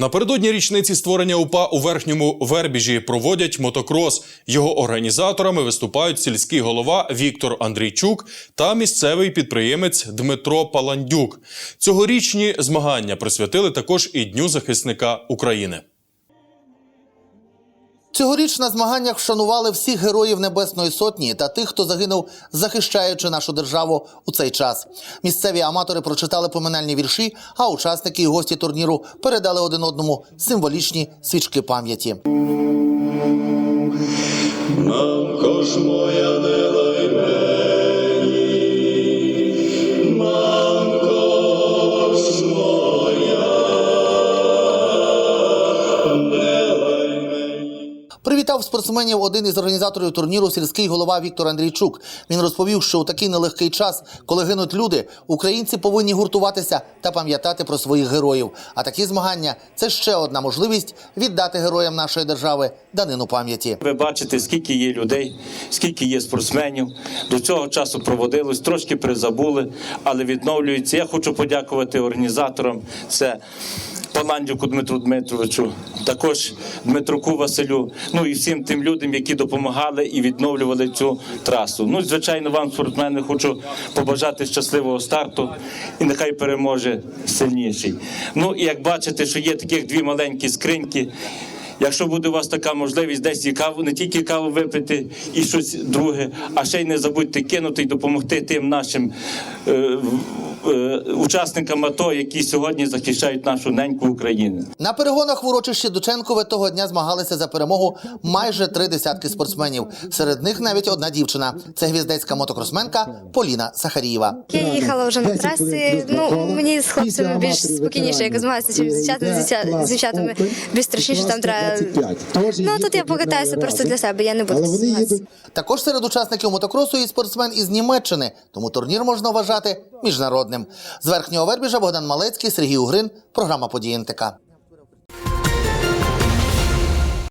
Напередодні річниці створення УПА у верхньому Вербіжі проводять мотокрос. Його організаторами виступають сільський голова Віктор Андрійчук та місцевий підприємець Дмитро Паландюк. Цьогорічні змагання присвятили також і Дню захисника України. Цьогоріч на змаганнях вшанували всіх героїв Небесної Сотні та тих, хто загинув, захищаючи нашу державу у цей час. Місцеві аматори прочитали поминальні вірші, а учасники і гості турніру передали один одному символічні свічки пам'яті. Мамко ж моя не Привітав спортсменів один із організаторів турніру сільський голова Віктор Андрійчук. Він розповів, що у такий нелегкий час, коли гинуть люди, українці повинні гуртуватися та пам'ятати про своїх героїв. А такі змагання це ще одна можливість віддати героям нашої держави данину пам'яті. Ви бачите, скільки є людей, скільки є спортсменів. До цього часу проводилось, трошки призабули, але відновлюється. Я хочу подякувати організаторам. Це Паландюку Дмитру Дмитровичу, також Дмитруку Василю, ну і всім тим людям, які допомагали і відновлювали цю трасу. Ну, звичайно, вам, спортсмени, хочу побажати щасливого старту і нехай переможе сильніший. Ну і як бачите, що є таких дві маленькі скриньки. Якщо буде у вас така можливість десь і каву, не тільки каву випити і щось друге, а ще й не забудьте кинути і допомогти тим нашим е, учасникам АТО, які сьогодні захищають нашу неньку Україну. На перегонах в урочищі Дученкове того дня змагалися за перемогу майже три десятки спортсменів. Серед них навіть одна дівчина. Це гвіздецька мотокросменка Поліна Сахарієва. Я їхала вже на трасі. Ну мені з хлопцями більш спокійніше, як змагатися чим з дівчатами. З з дівчатами більш страшніше там треба. Ну тут я покатаюся просто для себе. Я не буду змагатися. Також серед учасників мотокросу і спортсмен із Німеччини, тому турнір можна вважати міжнародним. З верхнього Вербіжа Богдан Малецький, Сергій Угрин, програма «Події НТК».